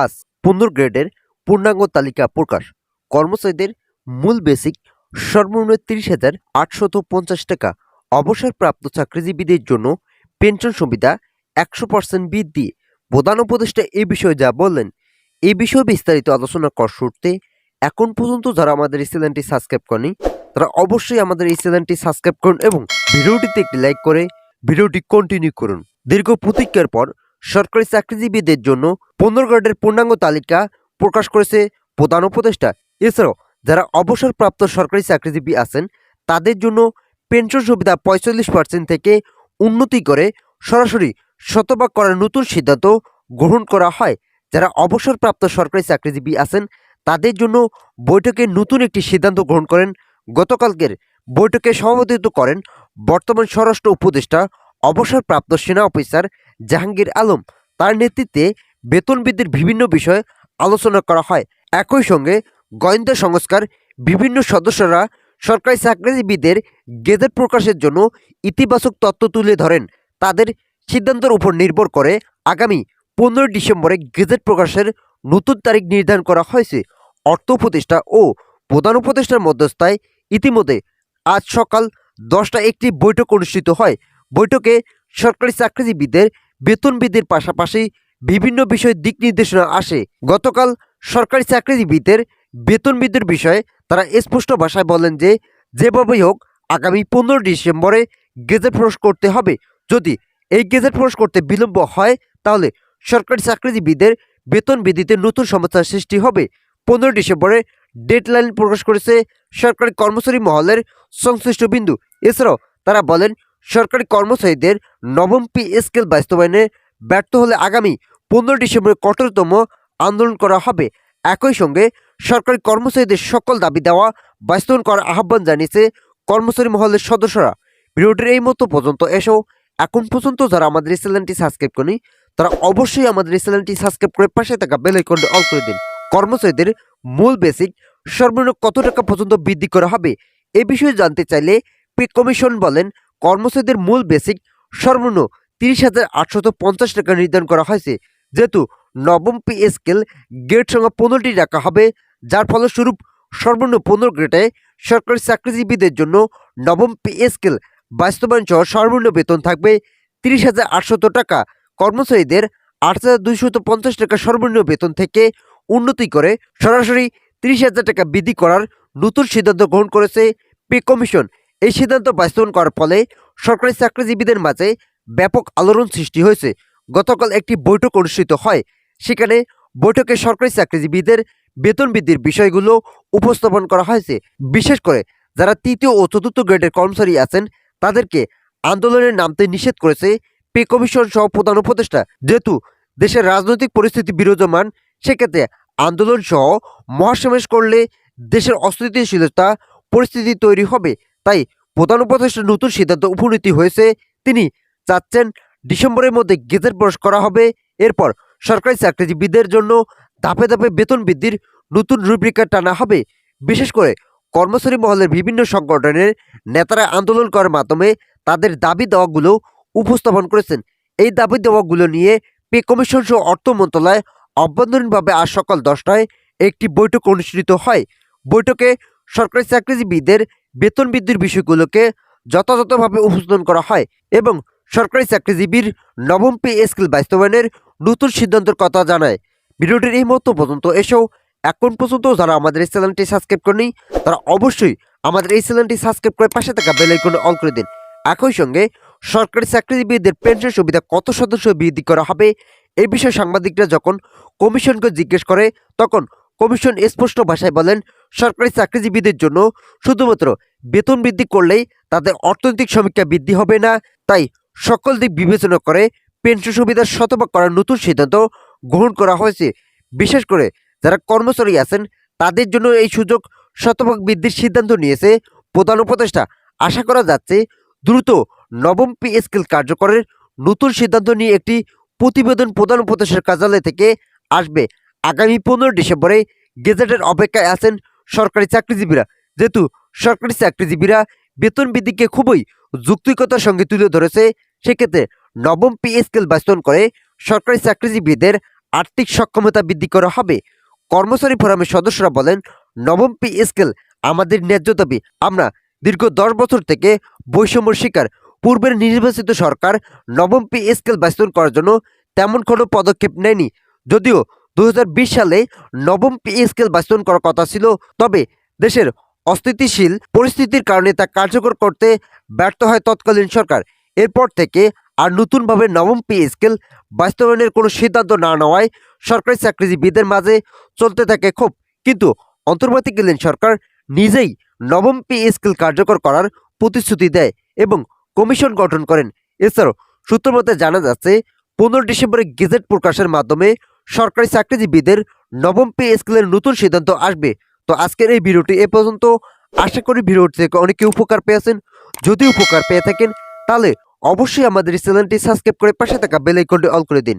আজ পনেরো গ্রেডের পূর্ণাঙ্গ তালিকা প্রকাশ। কর্মচারীদের মূল বেসিক সর্বনিম্ন তিরিশ হাজার আটশত পঞ্চাশ টাকা অবসরপ্রাপ্ত চাকরিজীবীদের জন্য পেনশন সুবিধা একশো পার্সেন্ট বৃদ্ধি। প্রধান উপদেষ্টা এই বিষয়ে যা বললেন, এ বিষয়ে বিস্তারিত আলোচনা কর শুরুতে এখন পর্যন্ত যারা আমাদের এই চ্যানেলটি সাবস্ক্রাইব করেনি, তারা অবশ্যই আমাদের এই চ্যানেলটি সাবস্ক্রাইব করুন এবং ভিডিওটিতে একটি লাইক করে ভিডিওটি কন্টিনিউ করুন। দীর্ঘ প্রতীক্ষার পর সরকারি চাকরিজীবীদের জন্য গ্রেডের পূর্ণাঙ্গ তালিকা প্রকাশ করেছে প্রধান উপদেষ্টা। এছাড়াও, যারা অবসরপ্রাপ্ত সরকারি চাকরিজীবী আছেন, তাদের জন্য পেনশন সুবিধা পঁয়তাল্লিশ পার্সেন্ট থেকে উন্নতি করে সরাসরি শতভাগ করার নতুন সিদ্ধান্ত গ্রহণ করা হয়। যারা অবসরপ্রাপ্ত সরকারি চাকরিজীবী আছেন, তাদের জন্য বৈঠকে নতুন একটি সিদ্ধান্ত গ্রহণ করেন। গতকালকের বৈঠকে সভাপতিত্ব করেন বর্তমান স্বরাষ্ট্র উপদেষ্টা, অবসরপ্রাপ্ত সেনা অফিসার জাহাঙ্গীর আলম। তার নেতৃত্বে বেতন বৃদ্ধির বিভিন্ন বিষয়ে আলোচনা করা হয়। একই সঙ্গে গোয়েন্দা সংস্কার বিভিন্ন সদস্যরা সরকারি চাকরিজীবীদের গেজেট প্রকাশের জন্য ইতিবাচক তথ্য তুলে ধরেন। তাদের সিদ্ধান্তের উপর নির্ভর করে আগামী পনেরোই ডিসেম্বরে গেজেট প্রকাশের নতুন তারিখ নির্ধারণ করা হয়েছে। অর্থ উপদেষ্টা ও প্রধান উপদেষ্টার মধ্যস্থায় ইতিমধ্যে আজ সকাল দশটা একটি বৈঠক অনুষ্ঠিত হয়। বৈঠকে সরকারি চাকরিজীবীদের বেতন বৃদ্ধির পাশাপাশি বিভিন্ন বিষয়ে দিক নির্দেশনা আসে। গতকাল সরকারি চাকরিজীবীদের বেতন বৃদ্ধির বিষয়ে তারা স্পষ্ট ভাষায় বলেন যে, যেভাবেই হোক, আগামী পনেরো ডিসেম্বরে গেজেট প্রকাশ করতে হবে। যদি এই গেজেট প্রকাশ করতে বিলম্ব হয়, তাহলে সরকারি চাকরিজীবীদের বেতন বৃদ্ধিতে নতুন সমস্যার সৃষ্টি হবে। পনেরো ডিসেম্বরে ডেডলাইন প্রকাশ করেছে সরকারি কর্মচারী মহলের সংশ্লিষ্ট বিন্দু। এছাড়াও তারা বলেন, সরকারি কর্মচারীদের নবম পি স্কেল বাস্তবায়নে ব্যর্থ হলে আগামী পনেরো ডিসেম্বরে কঠোরতম আন্দোলন করা হবে। একই সঙ্গে সরকারি কর্মচারীদের সকল দাবি দেওয়া, বাস্তবায়ন করার আহ্বান জানিয়েছে কর্মচারী মহলের সদস্যরা। ভিডিওটির এই মতো পর্যন্ত এসেও এখন পর্যন্ত যারা আমাদের এই চ্যানেলটি সাবস্ক্রাইব করেনি, তারা অবশ্যই আমাদের এই চ্যানেলটি সাবস্ক্রাইব করে পাশে থাকা বেল আইকনটি অল করে দিন। কর্মচারীদের মূল বেসিক সর্বনিম্ন কত টাকা পর্যন্ত বৃদ্ধি করা হবে, এ বিষয়ে জানতে চাইলে পে কমিশন বলেন, কর্মচারীদের মূল বেসিক সর্বনিম্ন তিরিশ হাজার আটশত পঞ্চাশ টাকা নির্ধারণ করা হয়েছে। যেহেতু নবম পে স্কেল গ্রেড সংখ্যা পনেরোটি রাখা হবে, যার ফলস্বরূপ সর্বনিম্ন পনেরো গ্রেডে সরকারি চাকরিজীবীদের জন্য নবম পে স্কেল বাস্তবায়ন সহ সর্বনিম্ন বেতন থাকবে তিরিশ হাজার আটশত টাকা। কর্মচারীদের আট হাজার দুইশত পঞ্চাশ টাকা সর্বনিম্ন বেতন থেকে উন্নতি করে সরাসরি তিরিশ হাজার টাকা বৃদ্ধি করার নতুন সিদ্ধান্ত গ্রহণ করেছে পে কমিশন। এই সিদ্ধান্ত বাস্তবায়ন করার ফলে সরকারি চাকরিজীবীদের মাঝে ব্যাপক আলোড়ন সৃষ্টি হয়েছে। গতকাল একটি বৈঠক অনুষ্ঠিত হয়। সেখানে বৈঠকে সরকারি চাকরিজীবীদের বেতন বৃদ্ধির বিষয়গুলো উপস্থাপন করা হয়েছে। বিশেষ করে যারা তৃতীয় ও চতুর্থ গ্রেডের কর্মচারী আছেন, তাদেরকে আন্দোলনে নামতে নিষেধ করেছে পে কমিশন সহ প্রধান উপদেষ্টা। যেহেতু দেশের রাজনৈতিক পরিস্থিতি বিরাজমান, সেক্ষেত্রে আন্দোলন সহ মহাসমাবেশ করলে দেশের অস্থিতিশীলতা পরিস্থিতি তৈরি হবে। তাই প্রধান উপদেষ্টার নতুন সিদ্ধান্ত উপনীতি হয়েছে। তিনি চাচ্ছেন ডিসেম্বরের মধ্যে গেজেট প্রকাশ করা হবে। এরপর সরকারি চাকরিজীবীদের জন্য ধাপে ধাপে বেতন বৃদ্ধির নতুন রূপরেখা টানা হবে। বিশেষ করে কর্মচারী মহলের বিভিন্ন সংগঠনের নেতারা আন্দোলন করার মাধ্যমে তাদের দাবি দেওয়াগুলো উপস্থাপন করেছেন। এই দাবি দেওয়াগুলো নিয়ে পে কমিশন সহ অর্থ মন্ত্রণালয় অভ্যন্তরীণভাবে আজ সকাল দশটায় একটি বৈঠক অনুষ্ঠিত হয়। বৈঠকে সরকারি চাকরিজীবীদের বেতন বৃদ্ধির বিষয়গুলোকে যথাযথভাবে উপস্থাপন করা হয় এবং সরকারি চাকরিজীবীর নবম পে স্কেল বাস্তবায়নের নতুন সিদ্ধান্তের কথা জানায়। ভিডিওটির এই মুহূর্ত পর্যন্ত এসেও এখন পর্যন্ত যারা আমাদের এই চ্যানেলটি সাবস্ক্রাইব করেনি তারা অবশ্যই আমাদের এই চ্যানেলটি সাবস্ক্রাইব করে পাশে থাকা বেল আইকনে অল করে দিন। একই সঙ্গে সরকারি চাকরিজীবীদের পেনশন সুবিধা কত শতাংশ বৃদ্ধি করা হবে এই বিষয়ে সাংবাদিকরা যখন কমিশনকে জিজ্ঞেস করে, তখন কমিশন স্পষ্ট ভাষায় বলেন, সরকারি চাকরিজীবীদের জন্য শুধুমাত্র বেতন বৃদ্ধি করলেই তাদের অর্থনৈতিক সমীক্ষা বৃদ্ধি হবে না। তাই সকল দিক বিবেচনা করে পেনশন সুবিধার শতভাগ করার নতুন সিদ্ধান্ত গ্রহণ করা হয়েছে। বিশেষ করে যারা কর্মচারী আছেন, তাদের জন্য এই সুযোগ শতভাগ বৃদ্ধির সিদ্ধান্ত নিয়েছে প্রধান উপদেষ্টা। আশা করা যাচ্ছে দ্রুত নবম পি স্কেল কার্যকরের নতুন সিদ্ধান্ত নিয়ে একটি প্রতিবেদন প্রধান উপদেষ্টার কার্যালয় থেকে আসবে। আগামী পনেরো ডিসেম্বরে গেজেটের অপেক্ষায় আছেন সরকারি চাকরিজীবীরা। যেহেতু সরকারি চাকরিজীবীরা বেতন বৃদ্ধিকে খুবই যুক্তিকতার সঙ্গে তুলে ধরেছে, সেক্ষেত্রে নবম পি স্কেল বাস্তবায়ন করে সরকারি চাকরিজীবীদের আর্থিক সক্ষমতা বৃদ্ধি করা হবে। কর্মচারী ফোরামের সদস্যরা বলেন, নবম পি স্কেল আমাদের ন্যায্য দাবি। আমরা দীর্ঘ দশ বছর থেকে বৈষম্যর শিকার। পূর্বের নির্বাচিত সরকার নবম পে স্কেল বাস্তবায়ন করার জন্য তেমন কোনো পদক্ষেপ নেয়নি। যদিও দু হাজার বিশ সালে নবম পে স্কেল বাস্তবায়ন করার কথা ছিল, তবে দেশের অস্থিতিশীল পরিস্থিতির কারণে তা কার্যকর করতে ব্যর্থ হয় তৎকালীন সরকার। এরপর থেকে আর নতুনভাবে নবম পে স্কেল বাস্তবায়নের কোনো সিদ্ধান্ত না নেওয়ায় সরকারি চাকরিজীবীদের মাঝে চলতে থাকে ক্ষোভ। কিন্তু অন্তর্বর্তীকালীন সরকার নিজেই নবম পে স্কেল কার্যকর করার প্রতিশ্রুতি দেয় এবং কমিশন গঠন করেন। এছাড়াও সূত্র মতে জানা যাচ্ছে, পনেরো ডিসেম্বরে গেজেট প্রকাশের মাধ্যমে সরকারি চাকরিজীবীদের নবম পে স্কেলের নতুন সিদ্ধান্ত আসবে। তো আজকের এই ভিডিওটি এ পর্যন্ত। আশা করি ভিডিওটি থেকে অনেকে উপকার পেয়েছেন। যদি উপকার পেয়ে থাকেন, তাহলে অবশ্যই আমাদের চ্যানেলটি সাবস্ক্রাইব করে পাশে থাকা বেল আইকনটি অল করে দিন।